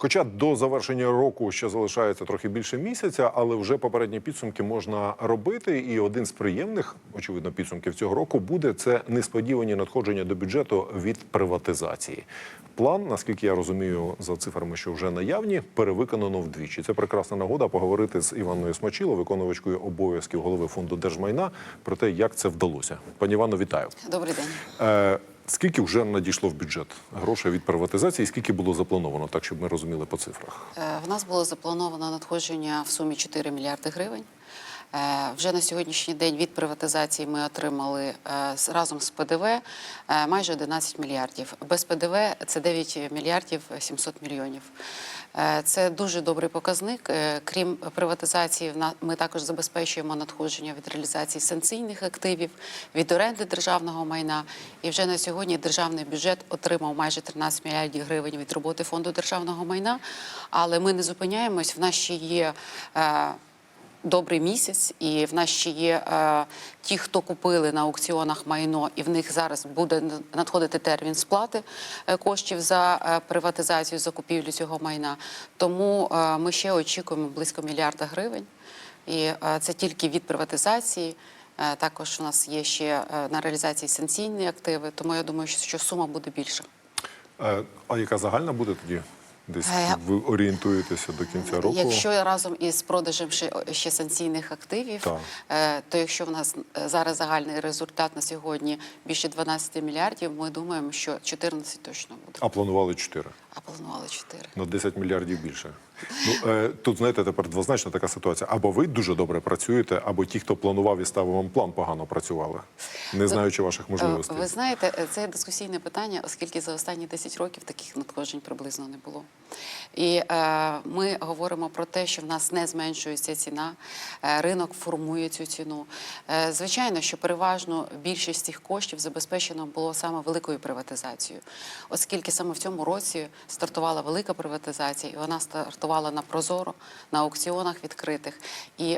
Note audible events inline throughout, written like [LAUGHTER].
Хоча до завершення року ще залишається трохи більше місяця, але вже попередні підсумки можна робити. І один з приємних, очевидно, підсумків цього року буде це несподівані надходження до бюджету від приватизації. План, наскільки я розумію, за цифрами, що вже наявні, перевиконано вдвічі. Це прекрасна нагода поговорити з Іваною Смочило, виконувачкою обов'язків голови фонду держмайна, про те, як це вдалося. Пані Івано, вітаю. Добрий день. Скільки вже надійшло в бюджет грошей від приватизації, і скільки було заплановано, так щоб ми розуміли по цифрах? Е, В нас було заплановано надходження в сумі 4 мільярди гривень. Е, Вже на сьогоднішній день від приватизації ми отримали е, разом з ПДВ е, майже 11 мільярдів. Без ПДВ це 9 мільярдів 700 мільйонів. Це дуже добрий показник. Крім приватизації, ми також забезпечуємо надходження від реалізації санкційних активів, від оренди державного майна. І вже на сьогодні державний бюджет отримав майже 13 мільярдів гривень від роботи фонду державного майна. Але ми не зупиняємось. В нас ще є. Добрий місяць, і в нас ще є е, ті, хто купили на аукціонах майно, і в них зараз буде надходити термін сплати е, коштів за е, приватизацію, закупівлю цього майна. Тому е, ми ще очікуємо близько мільярда гривень. І е, це тільки від приватизації. Е, Також у нас є ще е, на реалізації санкційні активи, тому я думаю, що що сума буде більша. Е, а яка загальна буде тоді? Десь Е, ви орієнтуєтеся до кінця року? Якщо разом із продажем ще, ще санкційних активів, Так. е, то якщо в нас е, зараз загальний результат на сьогодні більше 12 мільярдів, ми думаємо, що 14 точно буде. А планували 4. А планували 4. На 10 мільярдів більше. Ну е, тут знаєте, тепер двозначна така ситуація. Або ви дуже добре працюєте, або ті, хто планував і ставив вам план, погано працювали, не знаючи ваших можливостей. Ви знаєте, е, це дискусійне питання, оскільки за останні 10 років таких надходжень приблизно не було. І е, ми говоримо про те, що в нас не зменшується ціна, е, ринок формує цю ціну. Е, звичайно, що переважно більшість цих коштів забезпечено було саме великою приватизацією, оскільки саме в цьому році стартувала велика приватизація, і вона стартувала на прозоро, на аукціонах відкритих. І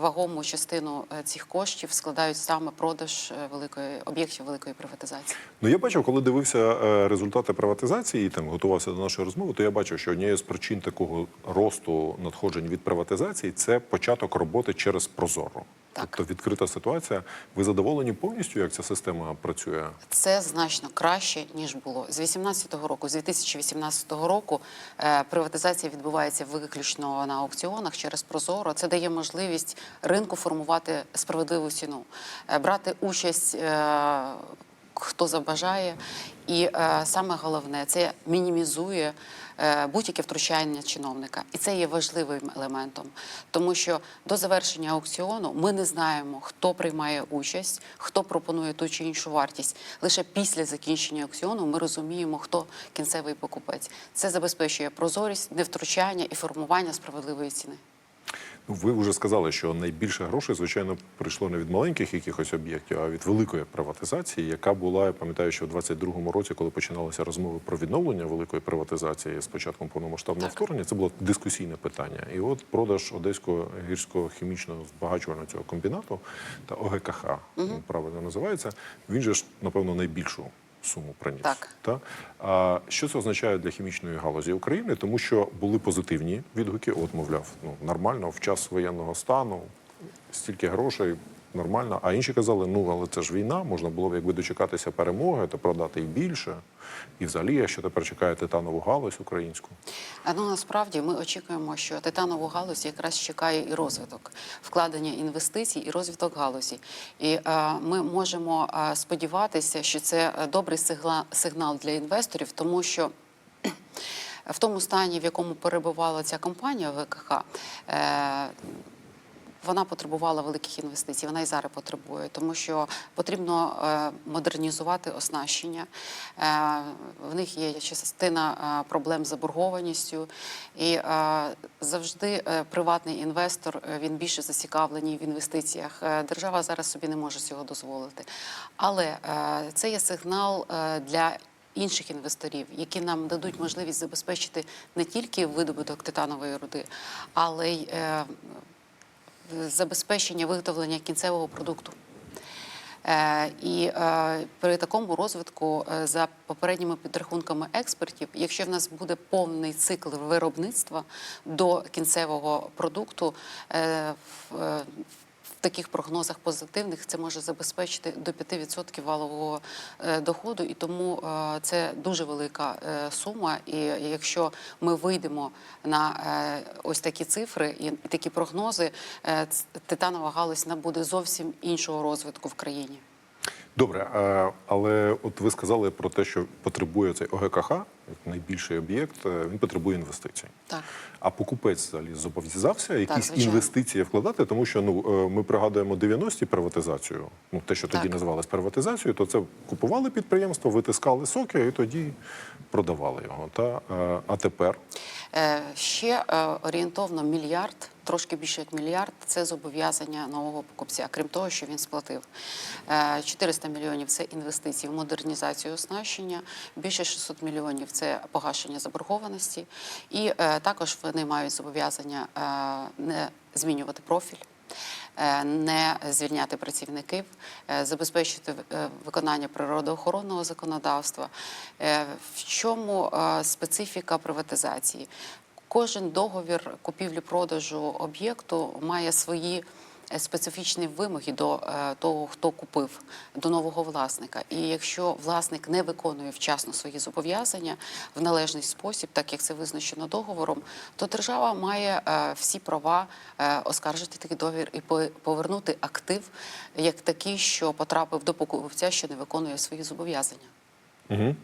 вагому частину цих коштів складають саме продаж великої об'єктів великої приватизації. Ну я бачив, коли дивився результати приватизації і там готувався до нашої розмови, то я бачив, що однією з причин такого росту надходжень від приватизації це початок роботи через прозоро. Так. Тобто відкрита ситуація. Ви задоволені повністю, як ця система працює? Це значно краще ніж було з 18-го року. З 2018 року е, приватизація відбувається виключно на аукціонах через Прозоро. Це дає можливість ринку формувати справедливу ціну, е, брати участь. Хто забажає, і е, саме головне це мінімізує е, будь-яке втручання чиновника, і це є важливим елементом, тому що до завершення аукціону ми не знаємо, хто приймає участь, хто пропонує ту чи іншу вартість. Лише після закінчення аукціону ми розуміємо, хто кінцевий покупець. Це забезпечує прозорість, невтручання і формування справедливої ціни. Ви вже сказали, що найбільше грошей, звичайно, прийшло не від маленьких якихось об'єктів, а від великої приватизації, яка була, я пам'ятаю, що в 22-му році, коли починалися розмови про відновлення великої приватизації з початком повномасштабного вторгнення, це було дискусійне питання. І от продаж одеського гірського хімічного збагачувального цього комбінату та ОГКХ, він правильно називається. Він же ж, напевно, найбільшу. Суму приніс. Так. Та? А що це означає для хімічної галузі України? Тому що були позитивні відгуки. От, мовляв, ну нормально, в час воєнного стану стільки грошей. Нормально, а інші казали, ну але це ж війна, можна було б якби дочекатися перемоги та продати і більше. І взагалі, якщо тепер чекає титанову галузь українську. А, Ну насправді ми очікуємо, що титанову галузь якраз чекає і розвиток, вкладення інвестицій і розвиток галузі. І е, ми можемо е, сподіватися, що це е, добрий сигла- сигнал для інвесторів, тому що. В тому стані, в якому перебувала ця компанія ВКХ, е, вона потребувала великих інвестицій. Вона і зараз потребує, тому що потрібно е, модернізувати оснащення. Е, в них є частина е, проблем з заборгованістю, і завжди приватний інвестор він більше зацікавлений в інвестиціях. Держава зараз собі не може цього дозволити. Але це є сигнал для інших інвесторів, які нам дадуть можливість забезпечити не тільки видобуток титанової руди, але й е, забезпечення виготовлення кінцевого продукту. Е, І е, при такому розвитку, е, за попередніми підрахунками експертів, якщо в нас буде повний цикл виробництва до кінцевого продукту, таких прогнозах позитивних це може забезпечити до 5% валового е, доходу, і тому е, це дуже велика е, сума. І якщо ми вийдемо на ось такі цифри і такі прогнози, титанова галузь набуде зовсім іншого розвитку в країні. Добре, е, але от ви сказали про те, що потребує цей ОГКХ, як найбільший об'єкт, е, він потребує інвестицій. Так. А покупець взагалі зобов'язався якісь звичайно. інвестиції вкладати, тому що ну е, ми пригадуємо 90-ті приватизацію. Ну те, що тоді Так. називалось приватизацією, то це купували підприємство, витискали соки і тоді продавали його. Та а тепер Ще е, орієнтовно мільярд, трошки більше як мільярд, це зобов'язання нового покупця, крім того, що він сплатив. Е, 400 мільйонів це інвестиції в модернізацію оснащення, більше 600 мільйонів це погашення заборгованості. І е, також вони мають зобов'язання е, не змінювати профіль. Е, Не звільняти працівників, е, забезпечити е, виконання природоохоронного законодавства. В чому специфіка приватизації? Кожен договір купівлі-продажу об'єкту має свої специфічні вимоги до е, того, хто купив, до нового власника. І якщо власник не виконує вчасно свої зобов'язання в належний спосіб, так як це визначено договором, то держава має е, всі права е, оскаржити такий договір і по- повернути актив як такий, що потрапив до покупця, що не виконує свої зобов'язання. угу.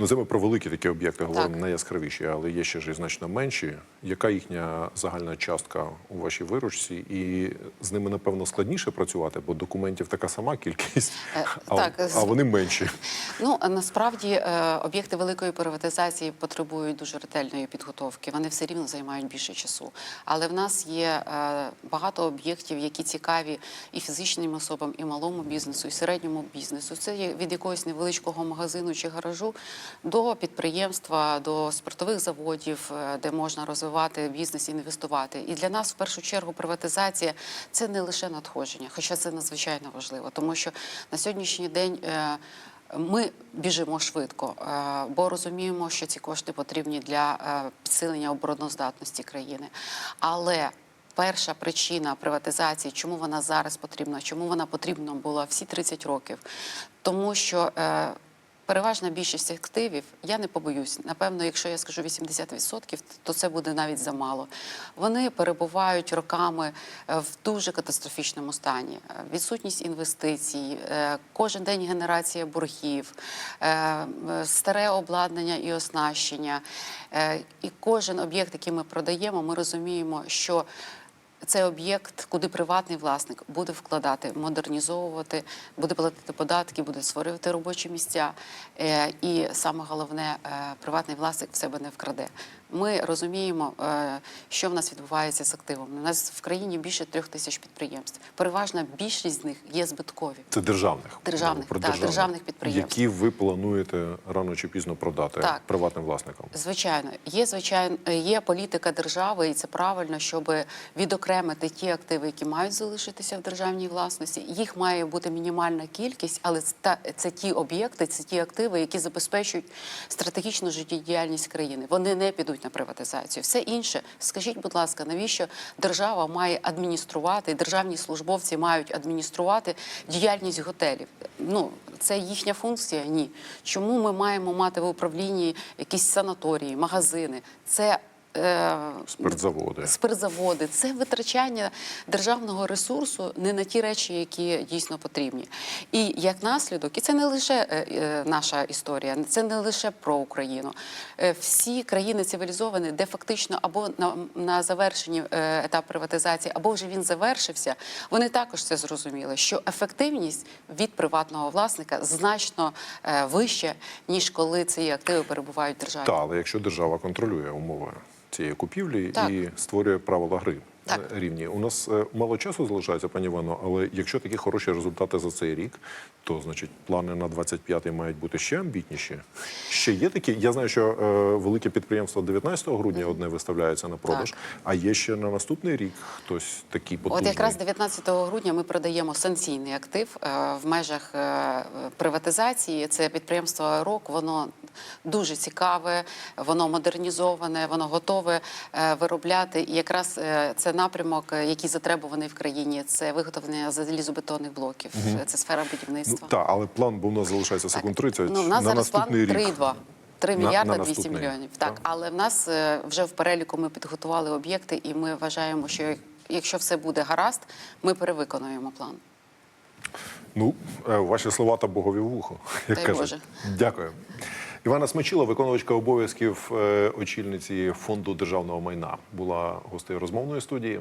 Ну це ми про великі такі об'єкти говоримо Так. найяскравіші, але є ще ж і значно менші. Яка їхня загальна частка у вашій виручці? І з ними напевно складніше працювати, бо документів така сама кількість, Е, а, так, а вони менші. Ну насправді е, об'єкти великої приватизації потребують дуже ретельної підготовки. Вони все рівно займають більше часу. Але в нас є е, багато об'єктів, які цікаві і фізичним особам, і малому бізнесу, і середньому бізнесу. Це від якогось невеличкого магазину чи гаражу до підприємства, до спиртових заводів, е, де можна розвивати бізнес і інвестувати. І для нас в першу чергу приватизація це не лише надходження, хоча це надзвичайно важливо, тому що на сьогоднішній день. е, ми біжимо швидко, е, бо розуміємо, що ці кошти потрібні для підсилення обороноздатності країни. Але перша причина приватизації, чому вона зараз потрібна, чому вона потрібна була всі 30 років, тому що переважна більшість активів, я не побоюсь. Напевно, якщо я скажу 80%, то це буде навіть замало. Вони перебувають роками е, в дуже катастрофічному стані. Е, Відсутність інвестицій, е, кожен день генерація боргів, старе обладнання і оснащення. І кожен об'єкт, який ми продаємо, ми розуміємо, що це об'єкт, куди приватний власник буде вкладати, модернізовувати, буде платити податки, буде створювати робочі місця. Е, І саме головне, е, приватний власник в себе не вкраде. Ми розуміємо, е, що в нас відбувається з активами. У нас в країні більше трьох тисяч підприємств. Переважна більшість з них є збиткові. Це державних Державних, так, державних підприємств. які ви плануєте рано чи пізно продати Так. приватним власникам. Звичайно, є звичайно, є політика держави, і це правильно, щоб відокремити ті активи, які мають залишитися в державній власності. Їх має бути мінімальна кількість, але це, та- це ті об'єкти, це ті активи, які забезпечують стратегічну життєдіяльність країни. Вони не підуть на приватизацію. Все інше, скажіть, будь ласка, навіщо держава має адмініструвати, державні службовці мають адмініструвати діяльність готелів? Ну це їхня функція? Ні. Чому ми маємо мати в управлінні якісь санаторії, магазини? Це Спиртзаводи. спиртзаводи, це витрачання державного ресурсу не на ті речі, які дійсно потрібні. І як наслідок, і це не лише е, е, наша історія, це не лише про Україну. Е, Всі країни цивілізовані, де фактично або на, на завершенні е, етап приватизації, або вже він завершився, вони також це зрозуміли, що ефективність від приватного власника значно е, вища, ніж коли ці активи перебувають в державі. Та, але якщо держава контролює умови цієї купівлі Так. і створює правила гри. Так. е, рівні. У нас е, мало часу залишається, пані Івано, але якщо такі хороші результати за цей рік, то значить плани на 25-й мають бути ще амбітніші. Ще є такі. Я знаю, що е, велике підприємство 19 грудня одне виставляється на продаж, Так. а є ще на наступний рік хтось такий потужний. От якраз 19 грудня ми продаємо санкційний актив е, в межах е, приватизації. Це підприємство РОК. Воно дуже цікаве, воно модернізоване, воно готове е, виробляти. І якраз е, це напрямок, е, який затребуваний в країні. Це виготовлення залізобетонних блоків. Це сфера Ну, будівництва. так, але план, бо в нас залишається секунд 30 Ну, в нас на зараз план наступний рік. 3,2. 3 На- мільярда на 200 мільйонів. Так, Так. але в нас вже в переліку ми підготували об'єкти, і ми вважаємо, що якщо все буде гаразд, ми перевиконуємо план. Ну, ваші слова та богові вухо, [LAUGHS] як Дай кажуть. Боже. Дякую. Івана Смачила, виконувачка обов'язків е, очільниці фонду державного майна, була гостею розмовної студії.